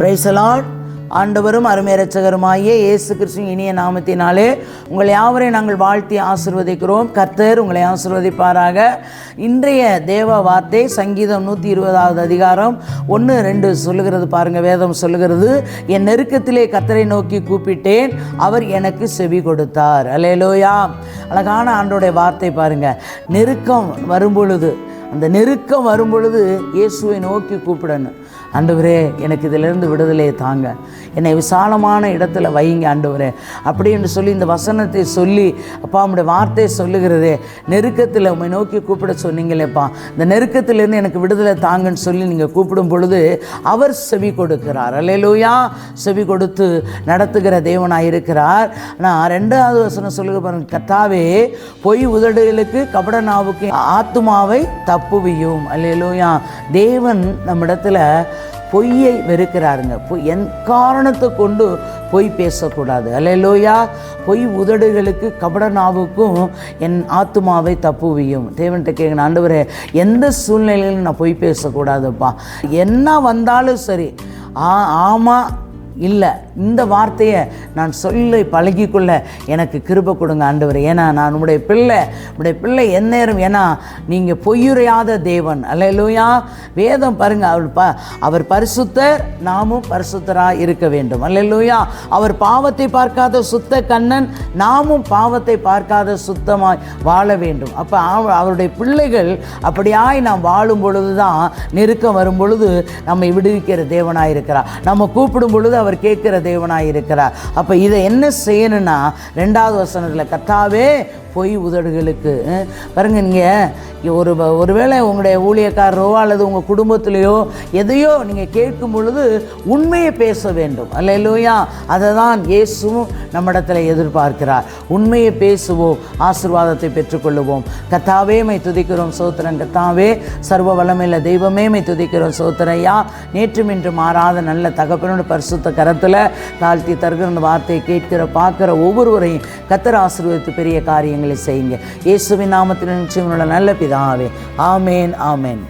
பிரைசலாட் ஆண்டவரும் அருமை இயேசு கிறிஸ்துவின் இனிய நாமத்தினாலே உங்களை யாவரையும் நாங்கள் வாழ்த்தி ஆசிர்வதிக்கிறோம். கர்த்தர் உங்களை ஆசிர்வதிப்பாராக. இன்றைய தேவ வார்த்தை சங்கீதம் நூற்றி இருபதாவது அதிகாரம். ஒன்று ரெண்டு சொல்லுகிறது பாருங்கள் வேதம் சொல்லுகிறது. என் நெருக்கத்திலே கர்த்தரை நோக்கி கூப்பிட்டேன் அவர் எனக்கு செவி கொடுத்தார். அலேலோயா அழகான ஆண்டோடைய வார்த்தை பாருங்கள் நெருக்கம் வரும்பொழுது அந்த நெருக்கம் வரும்பொழுது இயேசுவை நோக்கி கூப்பிடணும். ஆண்டவரே எனக்கு இதிலிருந்து விடுதலையை தாங்க. என்னை விசாலமான இடத்துல வைங்க ஆண்டவரே. அப்படின்னு சொல்லி இந்த வசனத்தை சொல்லி அப்பா உம்முடைய வார்த்தையை சொல்லுகிறதே நெருக்கத்தில் உண்மை நோக்கி கூப்பிட சொன்னீங்களேப்பா. இந்த நெருக்கத்திலேருந்து எனக்கு விடுதலை தாங்கன்னு சொல்லி நீங்கள் கூப்பிடும் பொழுது அவர் செவி கொடுக்கிறார். அல்லேலூயா! செவி கொடுத்து நடத்துகிற தேவனாக இருக்கிறார் நான் ரெண்டாவது வசனம் சொல்லுகிற பாருங்க கத்தாவே பொய் உதடுகளுக்கு கபட நாவுக்கு ஆத்துமாவை தப்புவியும். அல்லேலூயா. தேவன் நம்மிடத்தில் பொய்யை வெறுக்கிறாருங்க. பொய் என் காரணத்தை கொண்டு பொய் பேசக்கூடாது. அல்லையிலோயா பொய் உதடுகளுக்கு கபட நாவுக்கும் என் ஆத்துமாவை தப்புவியும். தேவன்கிட்ட கேட்கணும் ஆண்டவரே எந்த சூழ்நிலையிலும் நான் பொய் பேசக்கூடாதுப்பா. என்ன வந்தாலும் சரி ஆ ஆமாம் இல்லை இந்த வார்த்தையை நான் சொல்லி பழகிக்கொள்ள எனக்கு கிருப கொடுங்க ஆண்டவர். ஏன்னா நான் உடைய பிள்ளை உடைய பிள்ளை எந்நேரம் ஏன்னா நீங்கள் பொய்யுரையாத தேவன். அல்லையா வேதம் பாருங்க அவர் ப அவர் பரிசுத்தர் நாமும் பரிசுத்தராக இருக்க வேண்டும். அல்லையா அவர் பாவத்தை பார்க்காத சுத்த கண்ணன் நாமும் பாவத்தை பார்க்காத சுத்தமாய் வாழ வேண்டும். அப்போ அவருடைய பிள்ளைகள் அப்படியாய் நாம் வாழும் பொழுது தான் நெருக்கம் வரும் பொழுது நம்மை விடுவிக்கிற தேவனாக இருக்கிறார் நம்ம கூப்பிடும் பொழுது அவர் கேட்கிற தேவனாக இருக்கிறார் அப்போ இதை என்ன செய்யணும்னா ரெண்டாவது வசனத்தில் கத்தாவே பொய் உதடுகளுக்கு. பாருங்க நீங்கள் ஒரு ஒருவேளை உங்களுடைய ஊழியக்காரரோ அல்லது உங்கள் குடும்பத்திலேயோ எதையோ நீங்கள் கேட்கும் பொழுது உண்மையை பேச வேண்டும். அல்லையா அதை தான் இயேசுவும் நம்மிடத்தில் எதிர்பார்க்கிறார். உண்மையை பேசுவோம் ஆசீர்வாதத்தை பெற்றுக்கொள்ளுவோம். கத்தாவே மை துதிக்கிறோம் சோத்திரன் கத்தாவே. சர்வ வளமில்ல தெய்வமே மை துதிக்கிறோம் சோத்திரையா நேற்றும் இன்று மாறாத நல்ல தகப்பனோட பரிசுத்த கரத்தில் தாழ்த்தி தருகிற அந்த வார்த்தையை கேட்கிற பார்க்குற ஒவ்வொருவரையும் கத்தர் ஆசீர்வதித்து பெரிய காரியங்களை செய்யுங்க. இயேசுவின் நாமத்தில் நிச்சயம் நல்ல பிதாவே. ஆமேன் ஆமேன்.